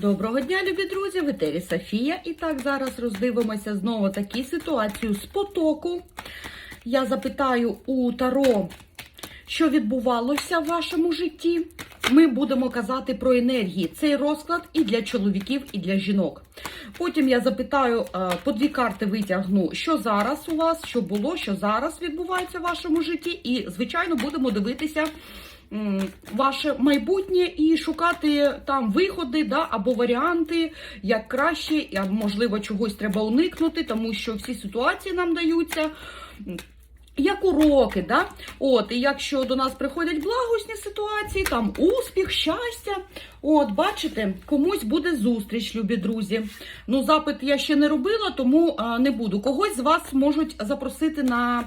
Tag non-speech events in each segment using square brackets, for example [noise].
Доброго дня, любі друзі! В етері Софія. І так, зараз роздивимося знову таку ситуацію з потоку. Я запитаю у Таро, що відбувалося в вашому житті. Ми будемо казати про енергії. Цей розклад і для чоловіків, і для жінок. Потім я запитаю, е, по дві карти витягну, що зараз у вас, що було, що зараз відбувається в вашому житті. І, звичайно, будемо дивитися ваше майбутнє і шукати там виходи да, або варіанти, як краще, а можливо, чогось треба уникнути, тому що всі ситуації нам даються. Як уроки, да? От, і якщо до нас приходять благосні ситуації, там успіх, щастя, от, бачите, комусь буде зустріч, любі друзі. Ну, запит я ще не робила, тому а, не буду. Когось з вас можуть запросити на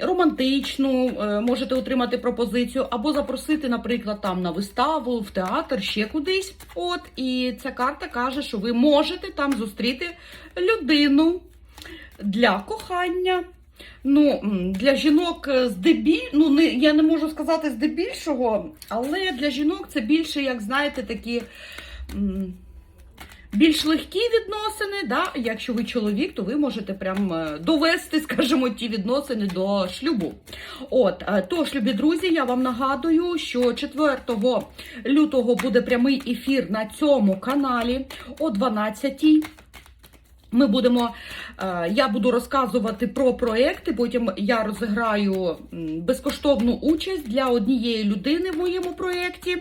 романтичну, е, можете отримати пропозицію, або запросити, наприклад, там на виставу, в театр, ще кудись. От, і ця карта каже, що ви можете там зустріти людину для кохання. Ну, для жінок е, здебіль, ну не я не можу сказати здебільшого, але для жінок це більше, як знаєте, такі. Більш легкі відносини, да? якщо ви чоловік, то ви можете прям е, довести, [laughs] скажімо, ті відносини до шлюбу. От, е, тож, любі друзі, я вам нагадую, що 4 лютого буде прямий ефір на цьому каналі о 12 ми будемо, е, я буду розказувати про проекти. Потім я розіграю безкоштовну участь для однієї людини в моєму проєкті.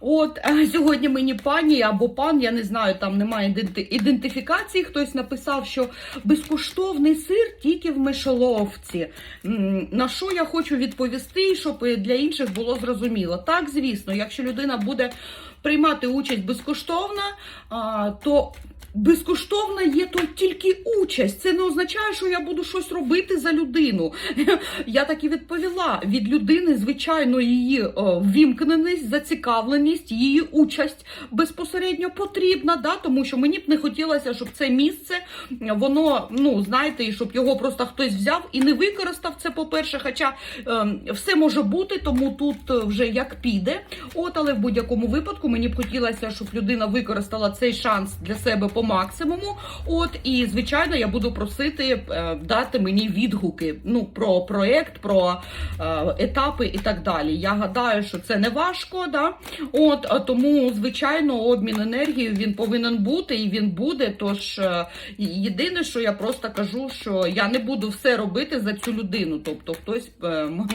От е, сьогодні мені пані або пан, я не знаю, там немає ідентифікації. Хтось написав, що безкоштовний сир тільки в мишоловці. На що я хочу відповісти, щоб для інших було зрозуміло. Так, звісно, якщо людина буде приймати участь безкоштовно, то безкоштовна є то тільки участь. Це не означає, що я буду щось робити за людину. [laughs] Я так і відповіла від людини, звичайно, її е, ввімкненість, зацікавленість, її участь безпосередньо потрібна, да? тому що мені б не хотілося, щоб це місце воно, ну знаєте, і щоб його просто хтось взяв і не використав це. По-перше, хоча е, все може бути, тому тут е, вже як піде. От, але в будь-якому випадку мені б хотілося, щоб людина використала цей шанс для себе по максимуму. От і звичайно, я буду просити е, дати мені відгуки. Ну про проект, про е, етапи і так далі. Я гадаю, що це не важко, да? От тому, звичайно, обмін енергією він повинен бути і він буде. Тож е, єдине, що я просто кажу, що я не буду все робити за цю людину. Тобто, хтось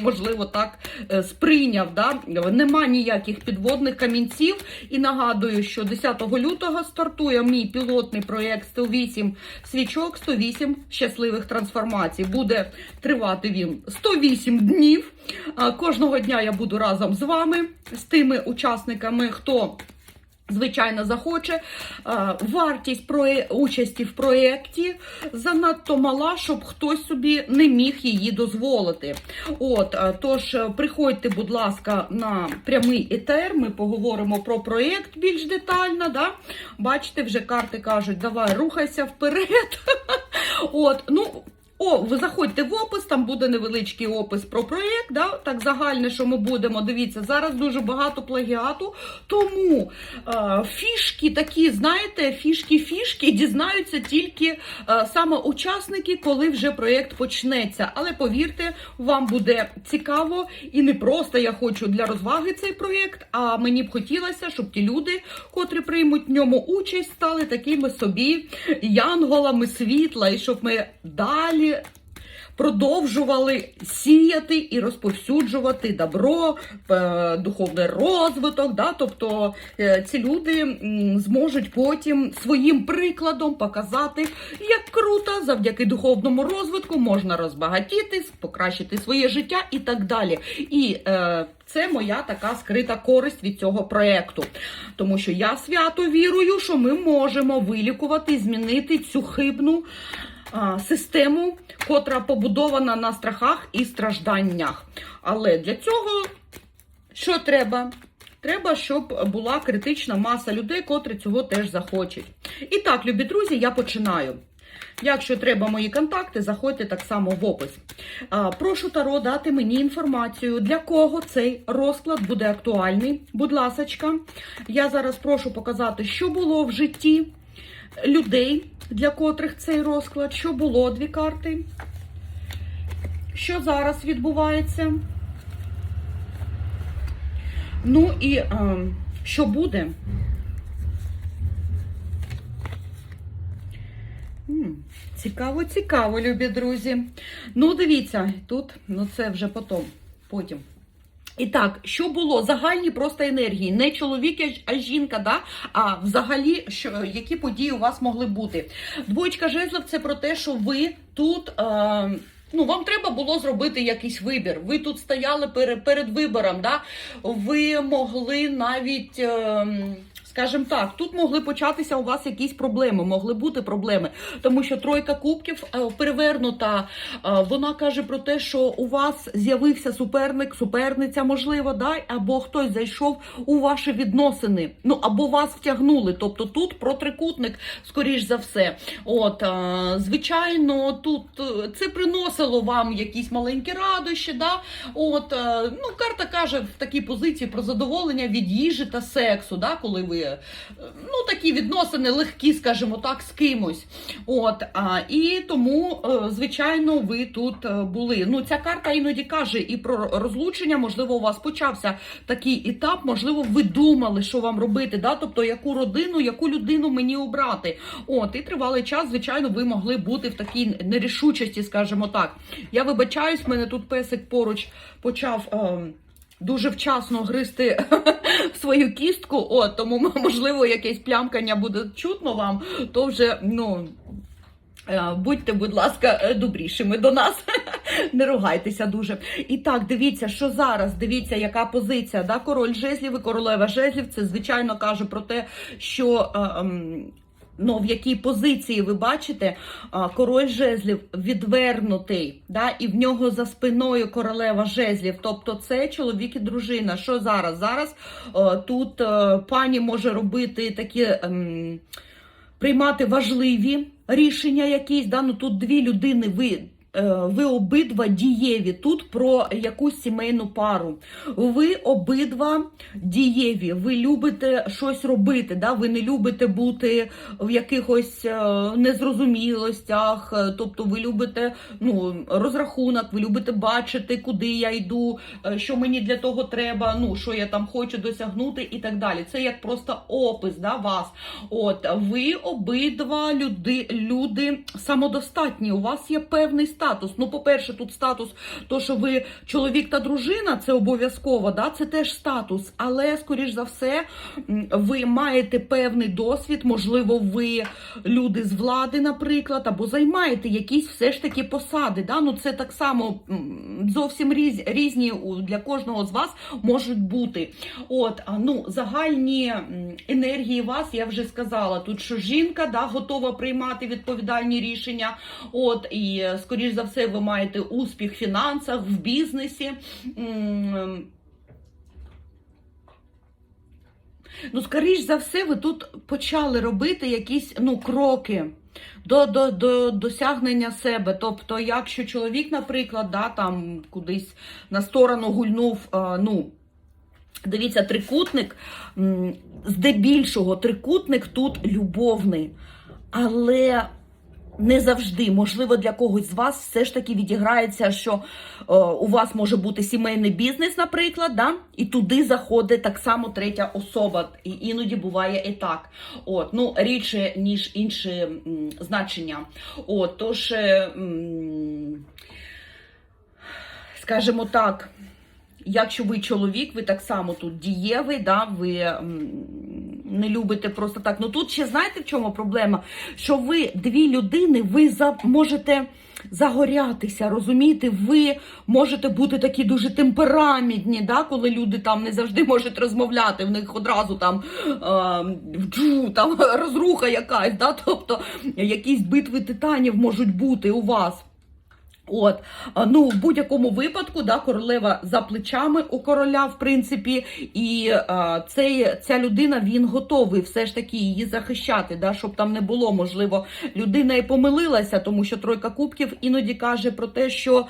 можливо так сприйняв. Да? Нема ніяких підводних камінців. І нагадую, що 10 лютого стартує мій пілотний проєкт 108 свічок, 108 щасливих трансформацій. Буде тривати він 108 днів. Кожного дня я буду разом з вами, з тими учасниками, хто. Звичайно, захоче. Е, Вартість участі в проєкті занадто мала, щоб хтось собі не міг її дозволити. От, е, тож е, приходьте, будь ласка, на прямий етер. Ми поговоримо про проєкт більш детально. Да? Бачите, вже карти кажуть, давай рухайся вперед. [laughs] От, ну. О, ви заходьте в опис, там буде невеличкий опис про проєкт, да? так загальне, що ми будемо. Дивіться, зараз дуже багато плагіату, тому е, фішки такі, знаєте, фішки-фішки дізнаються тільки е, саме учасники, коли вже проєкт почнеться. Але повірте, вам буде цікаво і не просто я хочу для розваги цей проєкт, а мені б хотілося, щоб ті люди, котрі приймуть в ньому участь, стали такими собі янголами світла, і щоб ми далі продовжували сіяти і розповсюджувати добро, е, духовний розвиток. Да? Тобто е, ці люди зможуть потім своїм прикладом показати, як круто завдяки духовному розвитку можна розбагатіти, покращити своє життя і так далі. І е, це моя така скрита користь від цього проєкту. Тому що я свято вірую, що ми можемо вилікувати, змінити цю хибну систему, котра побудована на страхах і стражданнях. Але для цього що треба? Треба, щоб була критична маса людей, котрі цього теж захочуть. І так, любі друзі, я починаю. Якщо треба мої контакти, заходьте так само в опис. Прошу Таро дати мені інформацію, для кого цей розклад буде актуальний. Будь ласочка, я зараз прошу показати, що було в житті людей, для котрих цей розклад, що було дві карти, що зараз відбувається. Ну і е, що буде? Цікаво, цікаво, любі друзі. Ну, дивіться, тут, ну це вже потім, потім. І так, що було? Загальні просто енергії, не чоловік, а жінка, да? а взагалі, що, які події у вас могли бути. Двоєчка жезлов це про те, що ви тут. Е, Ну, вам треба було зробити якийсь вибір. Ви тут стояли перед, перед вибором, да? ви могли навіть, ем, скажімо так, тут могли початися у вас якісь проблеми, могли бути проблеми. Тому що тройка кубків е, перевернута, е, вона каже про те, що у вас з'явився суперник, суперниця, можливо, да? або хтось зайшов у ваші відносини, ну або вас втягнули. Тобто тут про трикутник, скоріш за все. От, е, звичайно, тут це приносило вам якісь маленькі радощі. Да? От, ну, карта каже в такій позиції про задоволення від їжі та сексу, да? коли ви ну, такі відносини легкі, скажімо так, з кимось. От, а, і тому, е, звичайно, ви тут е, були. Ну, ця карта іноді каже і про розлучення, можливо, у вас почався такий етап, можливо, ви думали, що вам робити, да? тобто яку родину, яку людину мені обрати. От, і тривалий час, звичайно, ви могли бути в такій нерішучості, скажімо так. Я вибачаюсь, в мене тут песик поруч почав. Е, Дуже вчасно гризти [laughs] свою кістку, от тому можливо якесь плямкання буде чутно вам, то вже ну. е, Будьте, будь ласка, е, добрішими до нас, [laughs] не ругайтеся дуже. І так, дивіться, що зараз, дивіться, яка позиція. Да? Король жезлів і королева жезлів. Це звичайно каже про те, що. е, ем, Ну, в якій позиції ви бачите, король жезлів відвернутий, да, і в нього за спиною королева жезлів. Тобто це чоловік і дружина. Що зараз? Зараз тут пані може робити такі. ем, приймати важливі рішення якісь. Да? Ну, тут дві людини ви. Е, Ви обидва дієві тут про якусь сімейну пару. Ви обидва дієві. Ви любите щось робити. Да? Ви не любите бути в якихось е, незрозумілостях. е, Тобто, ви любите ну, розрахунок, ви любите бачити, куди я йду, що мені для того треба, ну що я там хочу досягнути, і так далі. Це як просто опис да, вас. От ви обидва люди, люди самодостатні. У вас є певний статус. Ну, по-перше, тут статус, то що ви чоловік та дружина, це обов'язково, да, це теж статус. Але, скоріш за все, ви маєте певний досвід, можливо, ви люди з влади, наприклад, або займаєте якісь все ж таки посади. Да? Ну, це так само зовсім різ, різні для кожного з вас можуть бути. От, ну, загальні енергії вас, я вже сказала, тут що жінка да, готова приймати відповідальні рішення. От, і, е, скоріш за все, ви маєте успіх в фінансах, в бізнесі. Ну, скоріш за все, ви тут почали робити якісь ну, кроки до, до, до досягнення себе. Тобто, якщо чоловік, наприклад, да, там кудись на сторону гульнув, ну. Дивіться, трикутник, здебільшого, трикутник тут любовний. Але не завжди, можливо, для когось з вас все ж таки відіграється, що е, у вас може бути сімейний бізнес, наприклад, да? і туди заходить так само третя особа. І іноді буває і так. От, ну, рідше, ніж інші м, значення. От, тож, е, м, скажімо так. Якщо ви чоловік, ви так само тут дієвий, да, ви м, не любите просто так. Ну тут ще знаєте в чому проблема? Що ви дві людини, ви за, можете загорятися, розумієте? Ви можете бути такі дуже темпераментні, да, коли люди там не завжди можуть розмовляти, в них одразу там, е, там [laughs] розруха якась, да, тобто якісь битви титанів можуть бути у вас. От, ну, в будь-якому випадку, да, королева за плечами у короля, в принципі, і а, цей, ця людина він готовий все ж таки її захищати, да, щоб там не було. Можливо, людина і помилилася, тому що тройка кубків іноді каже про те, що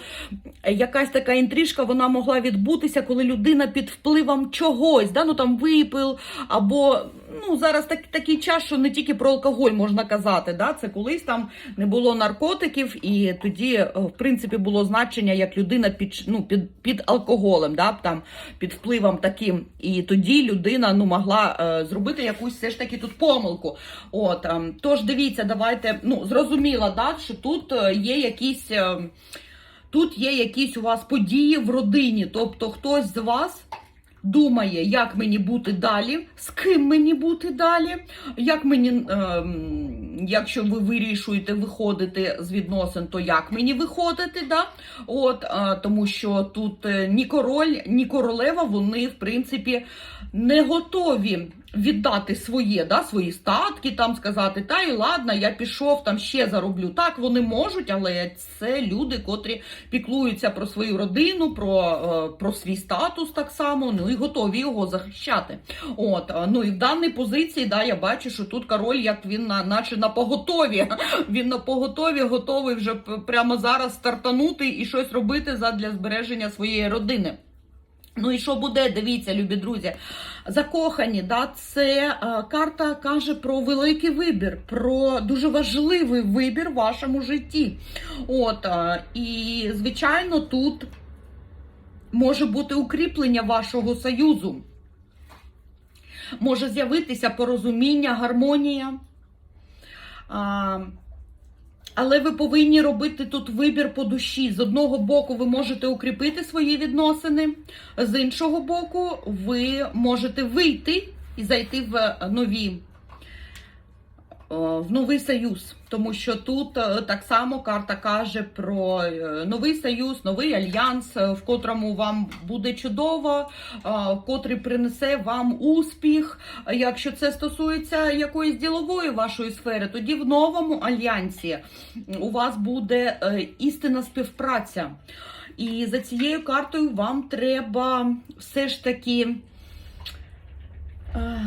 якась така інтрижка вона могла відбутися, коли людина під впливом чогось, да, ну там випил, або ну зараз так, такий час, що не тільки про алкоголь можна казати. Да, це колись там не було наркотиків, і тоді, е, в принципі, було значення як людина під ну, під, під алкоголем, да, там під впливом таким. І тоді людина ну могла е, зробити якусь все ж таки тут помилку. От е, тож дивіться, давайте ну зрозуміло, да, що тут е, є якісь. Е, Тут є якісь у вас події в родині, тобто хтось з вас думає, як мені бути далі, з ким мені бути далі, як мені, ем, якщо ви вирішуєте виходити з відносин, то як мені виходити, да? От, е, тому що тут е, ні король, ні королева, вони, в принципі, не готові віддати своє, да, свої статки, там сказати, та і ладно, я пішов, там ще зароблю. Так, вони можуть, але це люди, котрі піклуються про свою родину, про, е, про свій статус так само, ну і готові його захищати. От, ну і в даній позиції, да, я бачу, що тут король, як він наче на поготові. Він на поготові готовий вже прямо зараз стартанути і щось робити задля збереження своєї родини. Ну і що буде? Дивіться, любі друзі. Закохані, да, це е, карта каже про великий вибір, про дуже важливий вибір в вашому житті. От, е, і, звичайно, тут може бути укріплення вашого союзу. Може з'явитися порозуміння, гармонія. Але ви повинні робити тут вибір по душі. З одного боку, ви можете укріпити свої відносини, з іншого боку, ви можете вийти і зайти в нові. Е, В новий союз, тому що тут е, так само карта каже про е, новий союз, новий альянс, в котрому вам буде чудово, котрий принесе вам успіх. Якщо це стосується якоїсь ділової вашої сфери, тоді в новому альянсі у вас буде істинна співпраця. І за цією картою вам треба все ж таки. е,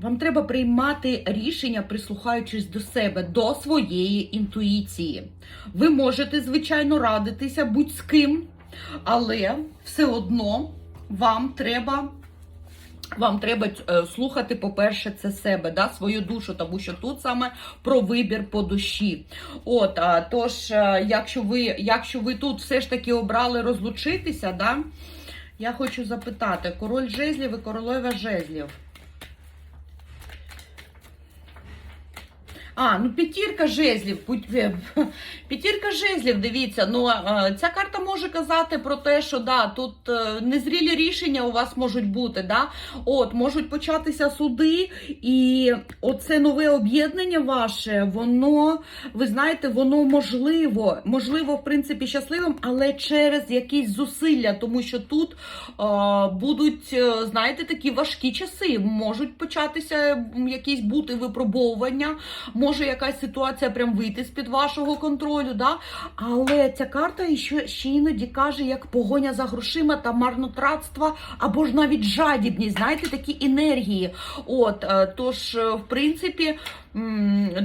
Вам треба приймати рішення, прислухаючись до себе, до своєї інтуїції. Ви можете, звичайно, радитися будь з ким, але все одно вам треба. Вам треба е, слухати, по-перше, це себе, да, свою душу, тому що тут саме про вибір по душі. От, а, тож, е, якщо ви, якщо ви тут все ж таки обрали розлучитися, да, я хочу запитати: король жезлів і королева жезлів. А, ну п'ятірка жезлів. Е, [laughs] П'ятірка жезлів, дивіться. Ну е, ця карта може казати про те, що да, тут е, незрілі рішення у вас можуть бути. Да? От, можуть початися суди, і оце нове об'єднання ваше, воно, ви знаєте, воно можливо, можливо, в принципі, щасливим, але через якісь зусилля, тому що тут е, будуть, знаєте, такі важкі часи. Можуть початися якісь бути випробовування, може якась ситуація прям вийти з-під вашого контролю. Да? Але ця карта ще, ще іноді каже, як погоня за грошима та марнотратство, або ж навіть жадібність, знаєте, такі енергії. От, е, тож, е, в принципі,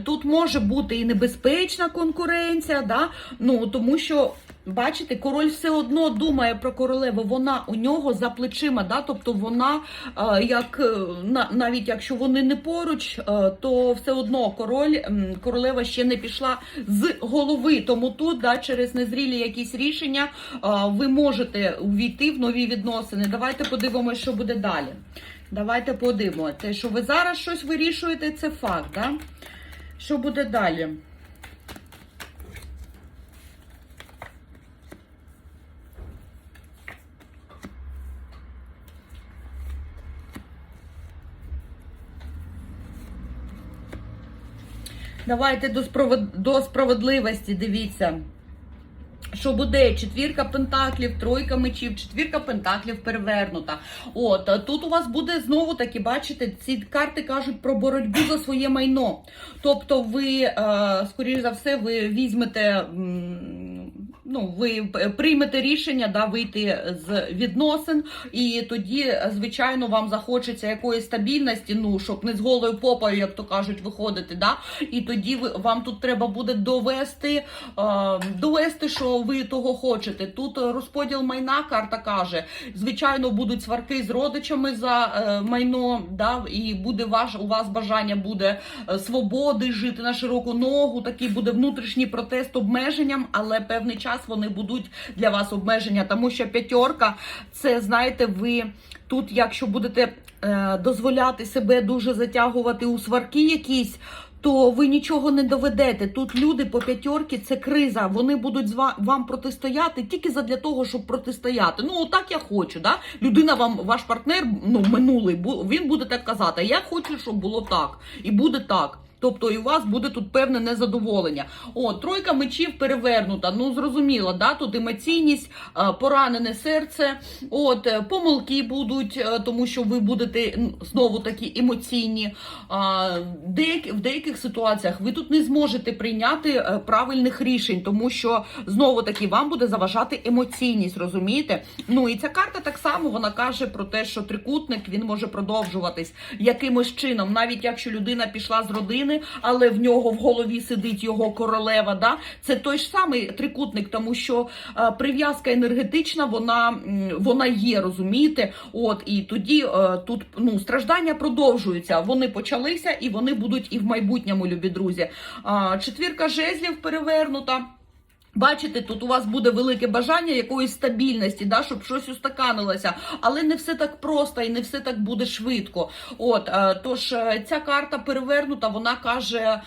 тут може бути і небезпечна конкуренція, да? ну, тому що. Бачите, король все одно думає про королеву. Вона у нього за плечима, да? тобто вона, е, як е, на- навіть якщо вони не поруч, е, то все одно король, королева ще не пішла з голови. Тому тут, да, через незрілі якісь рішення, ви можете увійти в нові відносини. Давайте подивимося, що буде далі. Давайте подивимося. Що ви зараз щось вирішуєте, це факт. Да? Що буде далі? Давайте до, справед... до справедливості, дивіться. Що буде четвірка пентаклів, тройка мечів, четвірка пентаклів перевернута. От тут у вас буде знову таки, бачите, ці карти кажуть про боротьбу за своє майно. Тобто, ви, е, скоріш за все, ви візьмете ну, ви приймете рішення да, вийти з відносин, і тоді, е, звичайно, вам захочеться якоїсь стабільності, ну щоб не з голою попою, як то кажуть, виходити. Да? І тоді ви вам тут треба буде довести, е, довести, що ви того хочете. Тут е, розподіл майна, карта каже, звичайно, будуть сварки з родичами за е, майно, да, і буде ваш у вас бажання буде е, свободи жити на широку ногу. Такий буде внутрішній протест обмеженням, але певний час вони будуть для вас обмеження, тому що п'ятерка це знаєте, ви тут, якщо будете е, дозволяти себе дуже затягувати у сварки якісь. То ви нічого не доведете. Тут люди по п'ятерки це криза. Вони будуть вам протистояти тільки задля того, щоб протистояти. Ну так я хочу. Да? Людина вам, ваш партнер, ну минулий, він буде так казати. Я хочу, щоб було так, і буде так. Тобто і у вас буде тут певне незадоволення. О, тройка мечів перевернута. Ну зрозуміло, да? тут емоційність, е, поранене серце, от е, помилки будуть, е, тому що ви будете знову такі емоційні. В деяких ситуаціях ви тут не зможете прийняти правильних рішень, тому що знову таки вам буде заважати емоційність, розумієте? Ну і ця карта так само вона каже про те, що трикутник він може продовжуватись якимось чином, навіть якщо людина пішла з родини, але в нього в голові сидить його королева. Да? Це той ж самий трикутник, тому що е, прив'язка енергетична, вона, вона є, розумієте? От і тоді е, тут ну страждання продовжуються. Вони почалися і вони будуть і в майбутньому, любі друзі. Е, четвірка жезлів перевернута. Бачите, тут у вас буде велике бажання якоїсь стабільності, да, щоб щось устаканилося, але не все так просто і не все так буде швидко. От е, тож е, ця карта перевернута, вона каже е,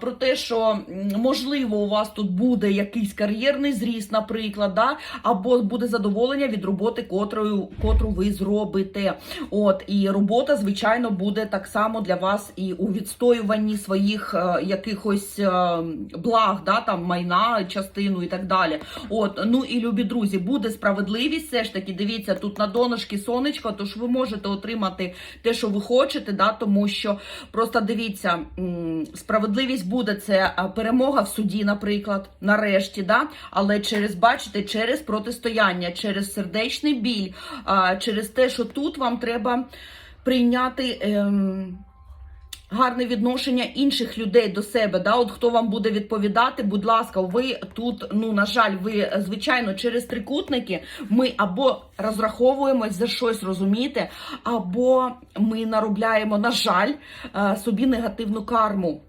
про те, що можливо у вас тут буде якийсь кар'єрний зріст, наприклад, да, або буде задоволення від роботи, котрою котру ви зробите. От і робота, звичайно, буде так само для вас і у відстоюванні своїх якихось благ, да, там майна, частину і так далі. От, ну і любі друзі, буде справедливість. Все ж таки, дивіться, тут на донышки сонечко, тож ви можете отримати те, що ви хочете, да, тому що просто дивіться, справедливість буде це перемога в суді, наприклад, нарешті, да, але через, бачите, через протистояння, через сердечний біль, через те, що тут вам треба прийняти. Ем, гарне відношення інших людей до себе. Да? От хто вам буде відповідати, будь ласка, ви тут, ну на жаль, ви звичайно через трикутники ми або розраховуємось за щось, розумієте, або ми наробляємо, на жаль, е, собі негативну карму.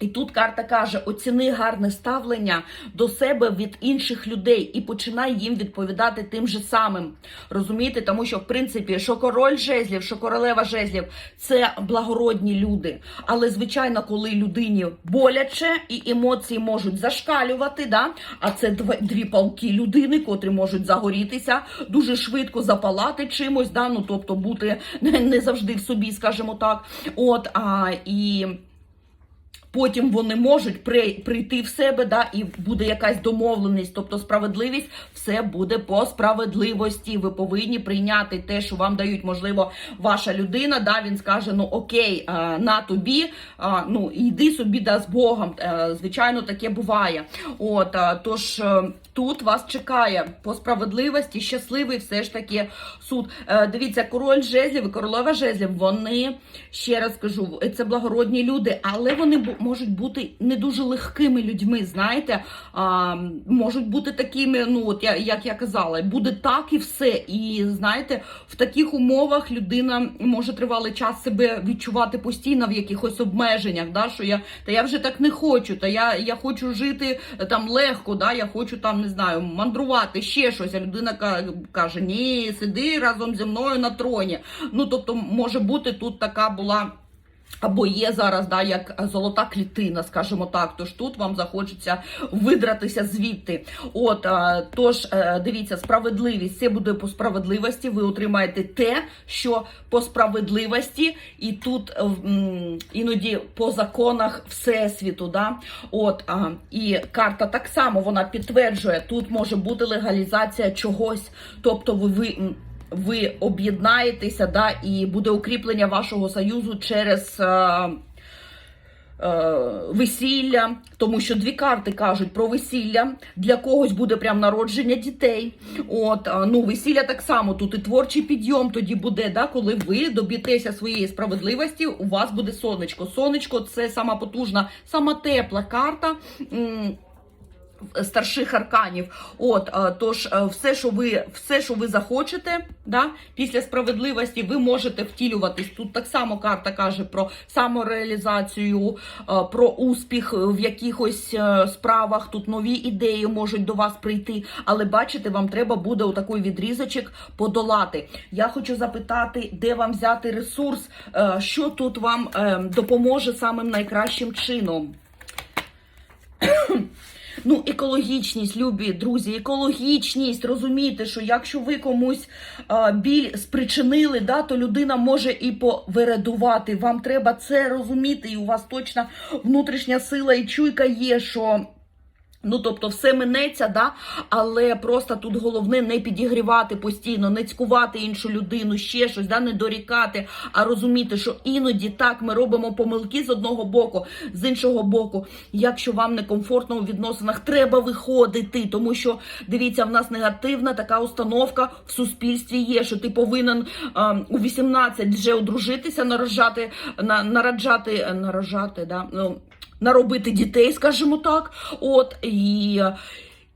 І тут карта каже: оціни гарне ставлення до себе від інших людей і починай їм відповідати тим же самим. Розумієте, тому що в принципі, що король жезлів, що королева жезлів це благородні люди. Але звичайно, коли людині боляче і емоції можуть зашкалювати, да? а це дві палки людини, котрі можуть загорітися, дуже швидко запалати чимось, да? ну тобто бути не завжди в собі, скажімо так. От а і. Потім вони можуть при, прийти в себе, да, і буде якась домовленість, тобто справедливість, все буде по справедливості. Ви повинні прийняти те, що вам дають, можливо, ваша людина. Да, він скаже: ну окей, на тобі, ну йди собі да з Богом. Е, Звичайно, таке буває. От тож е, тут вас чекає по справедливості, щасливий все ж таки суд. Е, Дивіться, король жезлів і королева жезлів. Вони ще раз кажу, це благородні люди, але вони можуть бути не дуже легкими людьми. Знаєте, а, можуть бути такими, ну от я як я казала, буде так і все. І знаєте, в таких умовах людина може тривалий час себе відчувати постійно в якихось обмеженнях. Да, що я та я вже так не хочу, та я, я хочу жити е, там легко, да, я хочу там не знаю, мандрувати, ще щось. А людина ка- каже: Ні, сиди разом зі мною на троні. Ну тобто, може бути тут така була. Або є зараз, да, як золота клітина, скажімо так. Тож тут вам захочеться видратися звідти. От тож е, дивіться, справедливість це буде по справедливості. Ви отримаєте те, що по справедливості, і тут е, іноді по законах всесвіту. Да? От і карта так само вона підтверджує, тут може бути легалізація чогось, тобто ви. ви ви об'єднаєтеся, да, і буде укріплення вашого союзу через. Е, е, весілля, тому що дві карти кажуть про весілля. Для когось буде прям народження дітей. От, ну, весілля так само, тут і творчий підйом тоді буде, да, коли ви доб'єтеся своєї справедливості, у вас буде сонечко. Сонечко це сама потужна, сама тепла карта. М, Старших арканів, от е, тож е, все, що ви все, що ви захочете, да, після справедливості, ви можете втілюватись. Тут так само карта каже про самореалізацію, е, про успіх в якихось е, справах. Тут нові ідеї можуть до вас прийти. Але бачите, вам треба буде отакий відрізочок подолати. Я хочу запитати, де вам взяти ресурс, е, що тут вам е, допоможе самим найкращим чином. Ну, екологічність, любі друзі, екологічність. Розумієте, що якщо ви комусь а, біль спричинили, да, то людина може і повередувати. Вам треба це розуміти, і у вас точна внутрішня сила і чуйка є, що. Ну, тобто, все минеться, да? але просто тут головне не підігрівати постійно, не цькувати іншу людину, ще щось, да? не дорікати, а розуміти, що іноді так ми робимо помилки з одного боку, з іншого боку. Якщо вам некомфортно у відносинах, треба виходити, тому що дивіться, в нас негативна така установка в суспільстві є, що ти повинен а, у 18 вже одружитися, наражати, на, нараджати, наражати, да? ну, наробити дітей, скажімо так. От і.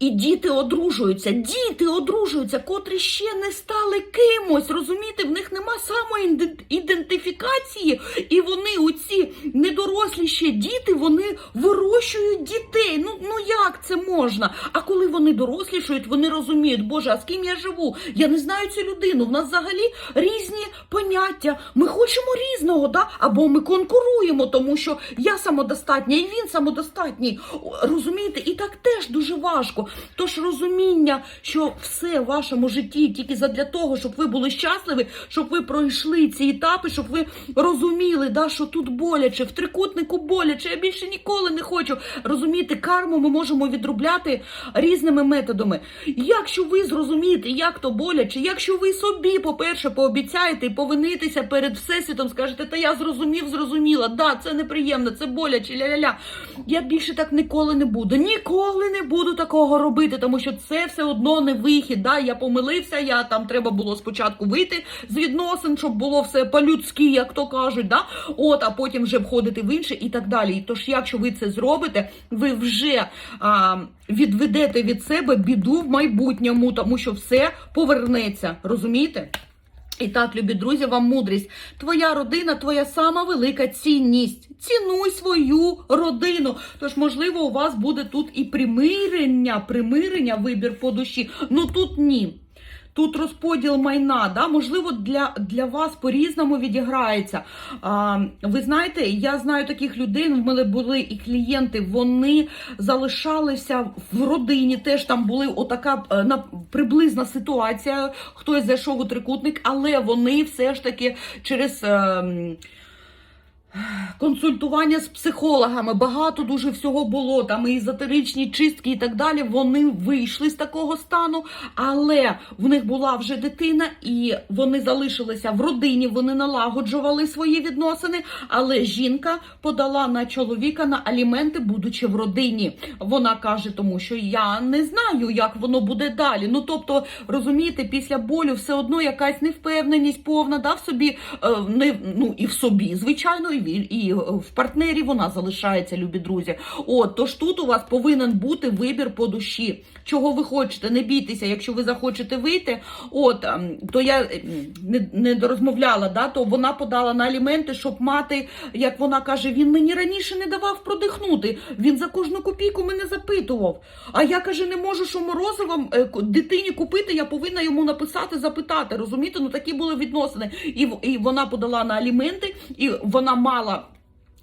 І діти одружуються, діти одружуються, котрі ще не стали кимось. Розумієте, в них нема самоідентифікації, і вони, оці недорослі ще діти, вони вирощують дітей. Ну ну як це можна? А коли вони дорослішають, вони розуміють, Боже, а з ким я живу? Я не знаю цю людину. В нас взагалі різні поняття. Ми хочемо різного, да? або ми конкуруємо, тому що я самодостатня і він самодостатній. Розумієте, і так теж дуже важко. Тож розуміння, що все в вашому житті тільки задля того, щоб ви були щасливі, щоб ви пройшли ці етапи, щоб ви розуміли, да, що тут боляче, в трикутнику боляче, я більше ніколи не хочу. Розумієте, карму ми можемо відробляти різними методами. Якщо ви зрозумієте, як то боляче, якщо ви собі, по-перше, пообіцяєте і повинитися перед всесвітом, скажете, та я зрозумів, зрозуміла, да, це неприємно, це боляче, ля-ля-ля. Я більше так ніколи не буду. Ніколи не буду такого робити, тому що це все одно не вихід. Да? Я помилився, я там треба було спочатку вийти з відносин, щоб було все по-людськи, як то кажуть, да? от, а потім вже входити в інше і так далі. І тож, якщо ви це зробите, ви вже а, відведете від себе біду в майбутньому, тому що все повернеться. Розумієте? І так, любі друзі, вам мудрість. Твоя родина, твоя сама велика цінність. Цінуй свою родину. Тож, можливо, у вас буде тут і примирення, примирення, вибір по душі. Ну тут ні. Тут розподіл майна, да? можливо, для для вас по-різному відіграється. А, Ви знаєте, я знаю таких людей, в мене були і клієнти, вони залишалися в родині, теж там були отака е, на, приблизна ситуація, хтось зайшов у трикутник, але вони все ж таки через. Консультування з психологами, багато дуже всього було, там і езотеричні чистки і так далі. Вони вийшли з такого стану, але в них була вже дитина, і вони залишилися в родині, вони налагоджували свої відносини. Але жінка подала на чоловіка на аліменти, будучи в родині. Вона каже, тому що я не знаю, як воно буде далі. Ну тобто, розумієте, після болю все одно якась невпевненість повна, да, в собі е, не ну і в собі, звичайно, і в- партнері вона залишається, любі друзі. От тож тут у вас повинен бути вибір по душі. Чого ви хочете? Не бійтеся, якщо ви захочете вийти. От ем, то я ем, не, не дорозмовляла, да, то вона подала на аліменти, щоб мати, як вона каже, він мені раніше не давав продихнути. Він за кожну копійку мене запитував. А я каже, не можу, що морозиво е, дитині купити, я повинна йому написати, запитати. Розумієте? Ну такі були відносини. І, і вона подала на аліменти, і вона мала.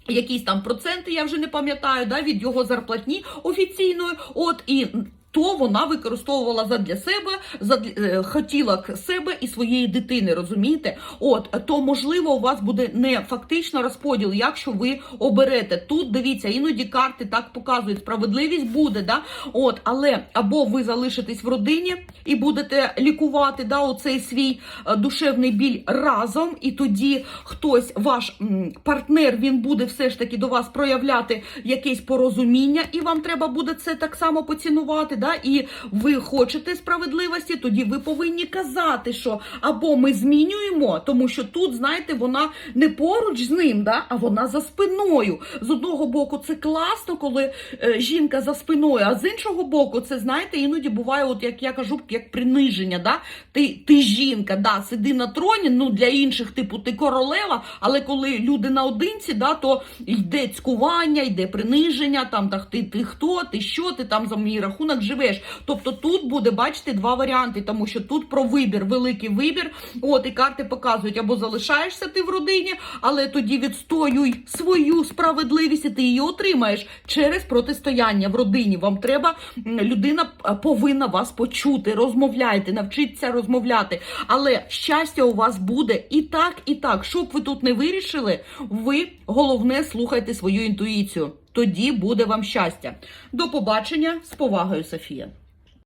Якісь там проценти, я вже не пам'ятаю, да, від його зарплатні офіційної. От і то вона використовувала задля себе, задля, е, хотіла себе і своєї дитини, розумієте? От, то можливо, у вас буде не фактично розподіл, якщо ви оберете. Тут дивіться, іноді карти так показують, справедливість буде, да? От, але або ви залишитесь в родині і будете лікувати да, оцей свій е, душевний біль разом, і тоді хтось, ваш партнер, він буде все ж таки до вас проявляти якесь порозуміння, і вам треба буде це так само поцінувати. Да? І ви хочете справедливості, тоді ви повинні казати, що або ми змінюємо, тому що тут, знаєте, вона не поруч з ним, да? а вона за спиною. З одного боку, це класно, коли е, жінка за спиною, а з іншого боку, це знаєте, іноді буває, от як я кажу, як приниження. Да? Ти, ти жінка, да, сиди на троні. Ну для інших, типу, ти королева. Але коли люди наодинці, да, то йде цькування, йде приниження. Там так ти, ти хто, ти що, ти там за мій рахунок живеш. Тобто тут буде, бачите, два варіанти, тому що тут про вибір, великий вибір. От і карти показують, або залишаєшся ти в родині, але тоді відстоюй свою справедливість, і ти її отримаєш через протистояння в родині. Вам треба людина повинна вас почути. Розмовляйте, навчіться розмовляти. Але щастя у вас буде і так, і так. Що б ви тут не вирішили, ви головне слухайте свою інтуїцію. Тоді буде вам щастя. До побачення з повагою, Софія.